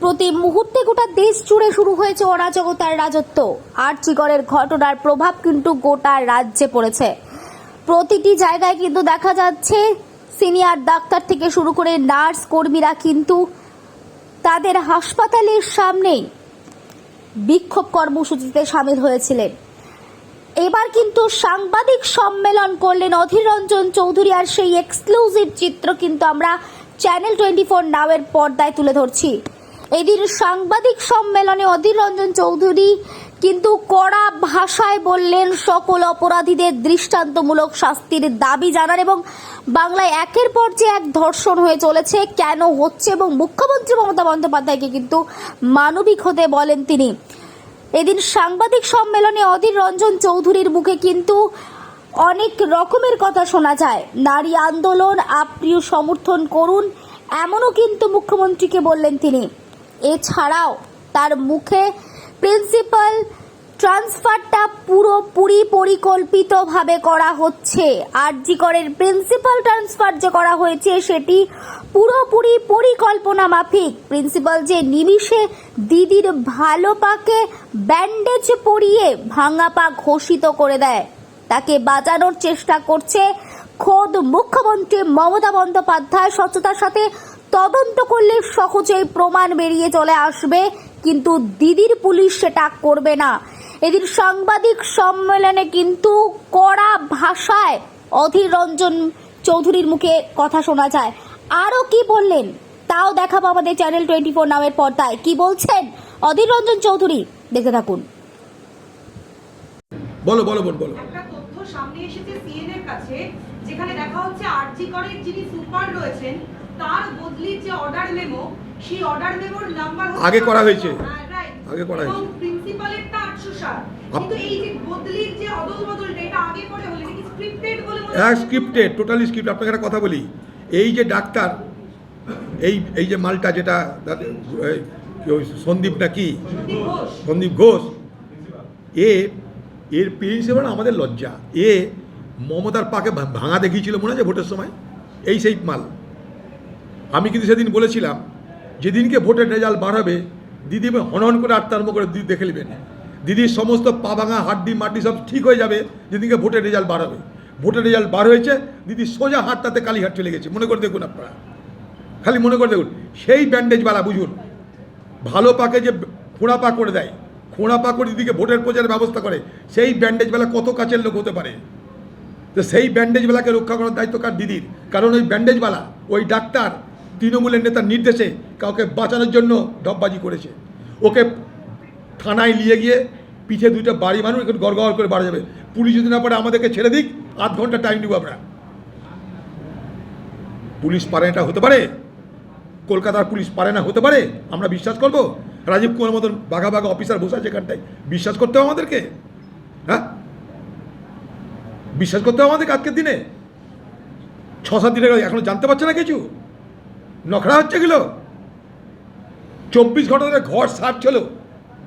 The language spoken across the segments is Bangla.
প্রতি মুহূর্তে গোটা দেশ জুড়ে শুরু হয়েছে অরাজকতার রাজত্ব। আর্চিগড়ের ঘটনার প্রভাব কিন্তু গোটা রাজ্যে পড়েছে। প্রতিটি জায়গায় কিন্তু দেখা যাচ্ছে, সিনিয়র ডাক্তার থেকে শুরু করে নার্স কর্মীরা কিন্তু তাদের হাসপাতালের সামনেই বিক্ষোভ কর্মসূচিতে সামিল হয়েছিলেন। এবার কিন্তু সাংবাদিক সম্মেলন করলেন অধীর রঞ্জন চৌধুরী, আর সেই এক্সক্লুসিভ চিত্র কিন্তু আমরা চ্যানেল টোয়েন্টি ফোর নাওয়ের পর্দায় তুলে ধরছি। এদিন সাংবাদিক সম্মেলনে অধীর রঞ্জন চৌধুরী কিন্তু কড়া ভাষায় বললেন, সকল অপরাধীদের দৃষ্টান্তমূলক শাস্তির দাবি জানান এবং বাংলায় একের পর যে এক ধর্ষণ হয়ে চলেছে, কেন হচ্ছে এবং মুখ্যমন্ত্রী মমতা বন্দ্যোপাধ্যায়কে কিন্তু মানবিক হতে বলেন তিনি। এদিন সাংবাদিক সম্মেলনে অধীর রঞ্জন চৌধুরীর মুখে কিন্তু অনেক রকমের কথা শোনা যায়। নারী আন্দোলন আপ্রিয় সমর্থন করুন, এমনও কিন্তু মুখ্যমন্ত্রীকে বললেন তিনি। এছাড়াও তার মুখে প্রিন্সিপাল ট্রান্সফারটা পুরোপুরি পরিকল্পিতভাবে করা হচ্ছে। আর জি করের প্রিন্সিপাল ট্রান্সফার যে করা হয়েছে, সেটি পুরোপুরি পরিকল্পনা মাফিক। প্রিন্সিপাল যে নিমিষে দিদির ভালো পাকে ব্যান্ডেজ পরিয়ে ভাঙা পা ঘোষিত করে দেয়, তাকে বাঁচানোর চেষ্টা করছে খোদ মুখ্যমন্ত্রী মমতা বন্দ্যোপাধ্যায়। স্বচ্ছতার সাথে তদন্ত করলে সহজেই প্রমাণ বেরিয়ে চলে আসবে কিন্তু দিদির পুলিশ সেটা করবে না। এদিন সাংবাদিক সম্মেলনে কিন্তু কড়া ভাষায় অধীর রঞ্জন চৌধুরীর মুখে কথা শোনা যায়। আরও কি বললেন? তাও দেখাবো আমাদের চ্যানেল টোয়েন্টি ফোর নামের পর্দায়। কি বলছেন? অধীর রঞ্জন চৌধুরী দেখতে থাকুন। বলো বলো বলো একটা তথ্য সামনে এসেছে সিএনএ এর কাছে যেখানে দেখা হচ্ছে আরজি করের যিনি সুপার রয়েছেন তার বদলির যে অর্ডার মেমো সেই অর্ডার মেমোর নাম্বার আগে করা হয়েছে। আগে করা হয়েছে। প্রিন্সিপালেরটা 807 আপ- কিন্তু এই যে বদলির যে অদল এটা আগে হলে কি স্ক্রিপ্টেড বলে মনে স্ক্রিপ্টেড টোটালি স্ক্রিপ্ট আপনাকে একটা কথা বলি। এই যে ডাক্তার এই এই যে মালটা যেটা সন্দীপ না কি? সন্দীপ ঘোষ। এ এর প্রিন্সিপাল আমাদের লজ্জা। এ মমতার পাকে ভাঙা দেখিয়েছিল মনে আছে ভোটের সময়। এই সেই মাল। আমি কিন্তু সেদিন বলেছিলাম, যেদিনকে ভোটের রেজাল্ট বাড়াবে, দিদি হনহন করে আটটার করে দিদি দেখে নেবেন। দিদির সমস্ত পা ভাঙা, হাড্ডি, মাড্ডি সব ঠিক হয়ে যাবে, যেদিনকে ভোটের রেজাল্ট বাড়াবে। ভোটের রেজাল্ট বার হয়েছে, দিদি সোজা হাতটাতে কালীহাট চলে গেছে। মনে করে দেখুন আপনারা। খালি মনে করে দেখুন। সেই ব্যান্ডেজওয়ালা বুঝুন। ভালো পাকে যে খোঁড়া পা করে দেয়, খোঁড়া পা করে দিদিকে ভোটের প্রচারের ব্যবস্থা করে, সেই ব্যান্ডেজওয়ালা কত কাছের লোক হতে পারে? তো সেই ব্যান্ডেজওয়ালাকে রক্ষা করার দায়িত্ব কার দিদির? কারণ ওই ব্যান্ডেজওয়ালা ওই ডাক্তার তৃণমূলের নেতার নির্দেশে কাউকে বাঁচানোর জন্য ডববাজি করেছে। ওকে থানায় নিয়ে গিয়ে পিঠে দুইটা বাড়ি মানুষ একটু গড় গড় করে বাড়া যাবে। পুলিশ যদি না পারে আমাদেরকে ছেড়ে দিক, আধ ঘণ্টা টাইম নিব আমরা। পুলিশ পারে এটা হতে পারে। কলকাতার পুলিশ পারে না, হতে পারে। আমরা বিশ্বাস করব। রাজীব কুমার মতন বাঘা বাঘা অফিসার বসে আছে এখানটায়। বিশ্বাস করতে হবে আমাদেরকে। হ্যাঁ? বিশ্বাস করতে হবে আমাদেরকে আজকের দিনে। ছ সাত দিনের এখনও জানতে পারছে না কিছু? নখড়া হচ্ছে এগুলো। চব্বিশ ঘণ্টা ধরে ঘর সার্চ হলো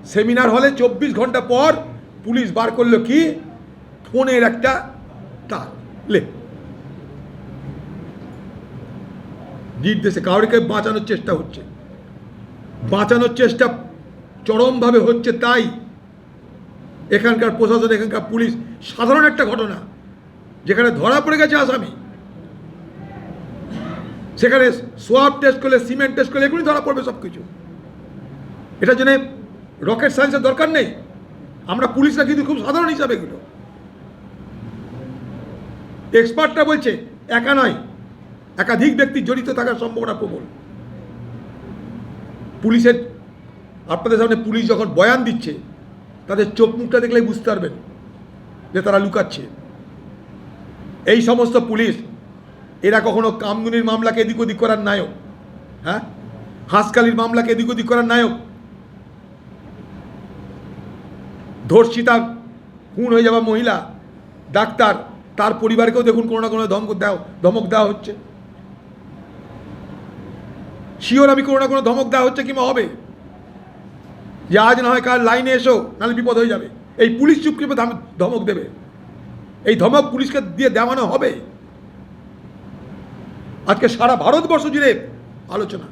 সেমিনার হলে চব্বিশ ঘণ্টা পর পুলিশ বার করল কি? ফোনের একটা তার। লে। নির্দেশে কাউরিকে বাঁচানোর চেষ্টা হচ্ছে। বাঁচানোর চেষ্টা চরমভাবে হচ্ছে তাই এখানকার প্রশাসন, এখানকার পুলিশ। সাধারণ একটা ঘটনা, যেখানে ধরা পড়ে গেছে আসামি। সেখানে সোয়াব টেস্ট করলে সিমেন্ট টেস্ট করলে এগুলি ধরা পড়বে সব কিছু এটার জন্য রকেট সায়েন্সের দরকার নেই। আমরা পুলিশরা কিন্তু খুব সাধারণ হিসাবে এগুলো। এক্সপার্টরা বলছে, একা নয়, একাধিক ব্যক্তি জড়িত থাকার সম্ভাবনা প্রবল। পুলিশের, আপনাদের সামনে পুলিশ যখন বয়ান দিচ্ছে, তাদের চোখ মুখটা দেখলেই বুঝতে পারবেন যে তারা লুকাচ্ছে। এই সমস্ত পুলিশ এরা কখনো কামদুনির মামলাকে এদিক ওদিক করার নায়ক। হ্যাঁ? হাঁসকালির মামলাকে এদিক ওদিক করার নায়ক। ধর্ষিতা খুন হয়ে যাওয়া মহিলা, ডাক্তার, তার পরিবারকেও দেখুন কোনো না কোনো ধমক দেওয়া ধমক দেওয়া হচ্ছে। শিওর আমি কোনো না কোনো ধমক দেওয়া হচ্ছে কিংবা হবে। যে আজ না হয় কার লাইনে এসো, নাহলে বিপদ হয়ে যাবে। এই পুলিশ চুপ চুপকে ধমক দেবে। এই ধমক পুলিশকে দিয়ে দেওয়ানো হবে। আজকে সারা ভারতবর্ষ জুড়ে আলোচনা।